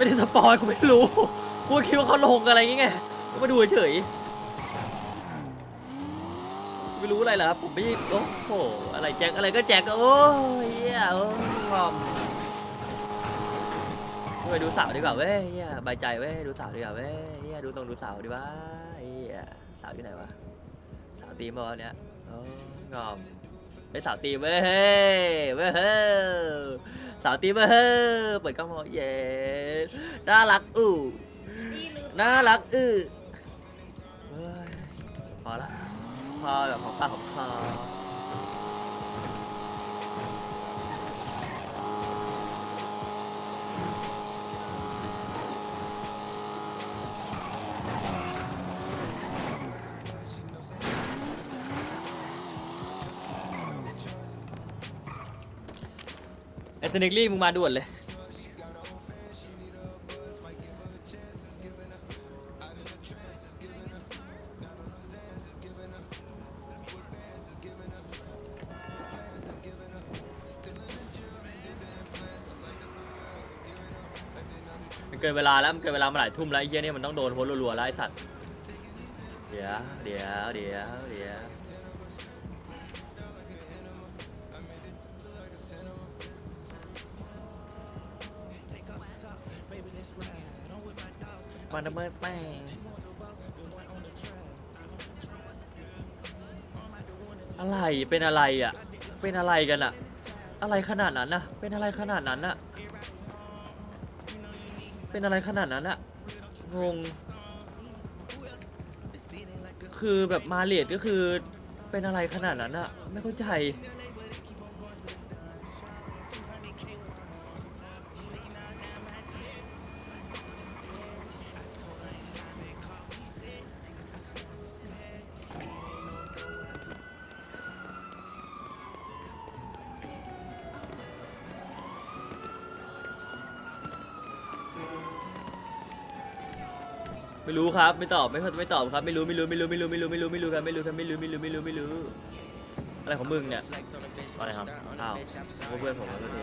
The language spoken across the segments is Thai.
ไม่ได้สปอยกูไม่รู้ กูคิดว่าเขาลงอะไรอย่างเงี้ยก็มาดูเฉยไม่รู้อะไรเหรอครับผมไม่โอ้โหอะไรแจ็คอะไรก็แจ็โอ้ยเหี้ยโอ้งอมไปดูสาวดีกว่าเว้ยเหี้ยบายใจเว้ยดูสาวดีกว่าเว้ยเหี้ยดูตรงดูสาวดีว่าเหี้ยสาวอยู่ไหนวะสาวตีมบอลเนี่ยโอ้งอมไอสาวตีเว้ยเฮ้ยเว้ยเฮ้ย สาวตีมเว้ยเฮ้เปิดกล้องมองเย้น่ารักอู้นี่ลืมน่ารักอือเฮ้ยพอละพอแบบของปากของคอ ไอ้เนิกลี่มึงมาด่วนเลย มันเกินเวลาแล้วมันเกินเวลามาหลายทุ่มแล้วไอ้เหี้ยนี่มันต้องโดนโพสต์รัวๆแล้วไอ้สัตว์ เดี๋ยวเดี๋ยวเดี๋ยวเดี๋ยว มันละเมิดแม่งอะไรเป็นอะไรอะ เป็นอะไรกันอะ อะไรขนาดนั้นน่ะ เป็นอะไรขนาดนั้นน่ะ เป็นอะไรขนาดนั้นอะงงคือแบบมาเลดก็คือเป็นอะไรขนาดนั้นอะไม่เข้าใจ ไม่รู้ครับ ไม่ตอบ ไม่ไม่ตอบครับ ไม่รู้ ไม่รู้ ไม่รู้ ไม่รู้ ไม่รู้ ไม่รู้ ไม่รู้ครับ ไม่รู้ครับ ไม่รู้ ไม่รู้ ไม่รู้ ไม่รู้ อะไรของมึงเนี่ย อะไรครับอ้าวเพื่อนผมแล้วที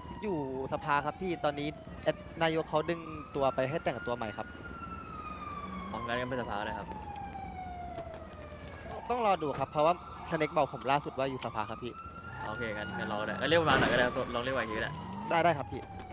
อยู่สภาครับพี่ตอนนี้แอดนายกเขาดึงตัวไปให้แต่งตัวใหม่ครับมองกันกันเป็นสภาเลยครับ ต้องรอดูครับเพราะว่าสเน็กบอกผมล่าสุดว่าอยู่สภาครับพี่ โอเคกันกันรอได้ก็เรียกมาหน่อยก็ได้ครับลองเรียกมาอีกทีก็ได้ ได้ได้ครับพี่โ